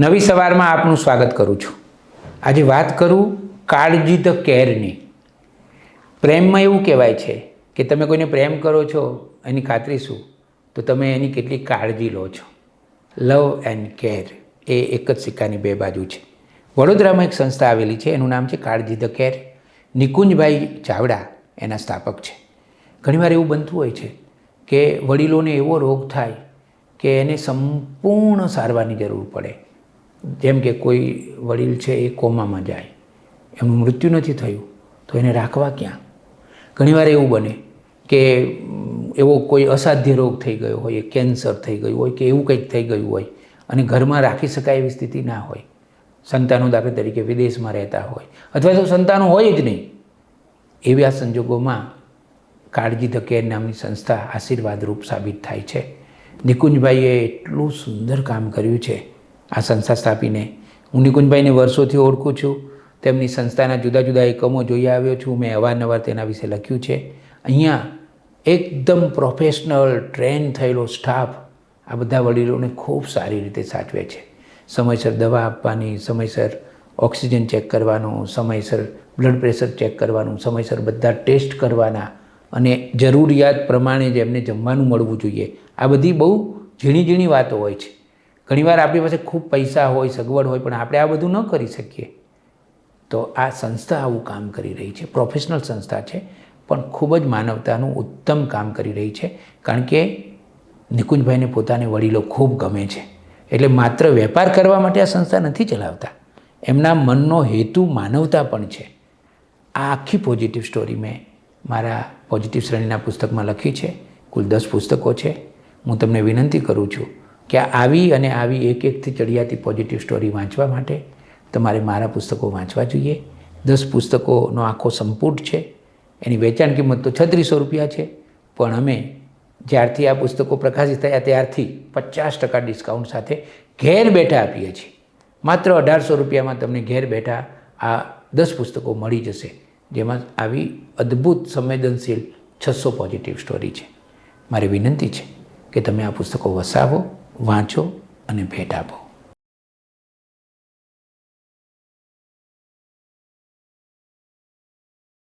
નવી સવારમાં આપનું સ્વાગત કરું છું. આજે વાત કરું કાળજી ધ કેરની. પ્રેમમાં એવું કહેવાય છે કે તમે કોઈને પ્રેમ કરો છો, એની ખાતરી શું? તો તમે એની કેટલી કાળજી લો છો. લવ એન્ડ કેર એ એક જ સિક્કાની બે બાજુ છે. વડોદરામાં એક સંસ્થા આવેલી છે, એનું નામ છે કાળજી ધ કેર. નિકુંજભાઈ ચાવડા એના સ્થાપક છે. ઘણીવાર એવું બનતું હોય છે કે વડીલોને એવો રોગ થાય કે એને સંપૂર્ણ સારવારની જરૂર પડે. જેમ કે કોઈ વડીલ છે એ કોમામાં જાય, એમનું મૃત્યુ નથી થયું, તો એને રાખવા ક્યાં? ઘણીવાર એવું બને કે એવો કોઈ અસાધ્ય રોગ થઈ ગયો હોય કેન્સર થઈ ગયું હોય કે એવું કંઈક થઈ ગયું હોય અને ઘરમાં રાખી શકાય એવી સ્થિતિ ના હોય, સંતાનો દાખલા તરીકે વિદેશમાં રહેતા હોય અથવા તો સંતાનો હોય જ નહીં, એવી સંજોગોમાં કાળજી ધ કેર નામની સંસ્થા આશીર્વાદરૂપ સાબિત થાય છે. નિકુંજભાઈએ એટલું સુંદર કામ કર્યું છે આ સંસ્થા સ્થાપીને હું નિકુંજભાઈને વર્ષોથી ઓળખું છું. તેમની સંસ્થાના જુદા જુદા એકમો જોઈ આવ્યો છું. મેં અવારનવાર તેના વિશે લખ્યું છે. અહીંયા એકદમ પ્રોફેશનલ ટ્રેન થયેલો સ્ટાફ આ બધા વડીલોને ખૂબ સારી રીતે સાચવે છે. સમયસર દવા આપવાની, સમયસર ઓક્સિજન ચેક કરવાનું, સમયસર બ્લડ પ્રેશર ચેક કરવાનું, સમયસર બધા ટેસ્ટ કરવાના અને જરૂરિયાત પ્રમાણે જ એમને જમવાનું મળવું જોઈએ. આ બધી બહુ ઝીણી ઝીણી વાતો હોય છે. ઘણીવાર આપણી પાસે ખૂબ પૈસા હોય, સગવડ હોય, પણ આપણે આ બધું ન કરી શકીએ. તો આ સંસ્થા આવું કામ કરી રહી છે. પ્રોફેશનલ સંસ્થા છે, પણ ખૂબ જ માનવતાનું ઉત્તમ કામ કરી રહી છે. કારણ કે નિકુંજભાઈને પોતાને વડીલો ખૂબ ગમે છે. એટલે માત્ર વેપાર કરવા માટે આ સંસ્થા નથી ચલાવતા. એમના મનનો હેતુ માનવતા પણ છે. આ આખી પોઝિટિવ સ્ટોરી મેં મારા પોઝિટિવ શ્રેણીના પુસ્તકમાં લખી છે. કુલ દસ પુસ્તકો છે. હું તમને વિનંતી કરું છું કે આવી અને આવી એક એકથી ચડિયાતી પોઝિટિવ સ્ટોરી વાંચવા માટે તમારે મારા પુસ્તકો વાંચવા જોઈએ. દસ પુસ્તકોનો આખો સંપુટ છે. એની વેચાણ કિંમત તો છત્રીસો રૂપિયા છે. પણ અમે જ્યારથી આ પુસ્તકો પ્રકાશિત થયા ત્યારથી પચાસ ટકા ડિસ્કાઉન્ટ સાથે ઘેર બેઠા આપીએ છીએ. માત્ર અઢારસો રૂપિયામાં તમને ઘેર બેઠા આ દસ પુસ્તકો મળી જશે. જેમાં આવી અદ્ભુત સંવેદનશીલ છસો પોઝિટિવ સ્ટોરી છે. મારી વિનંતી છે કે તમે આ પુસ્તકો વસાવો. વાંચો અને ભેટ આપો.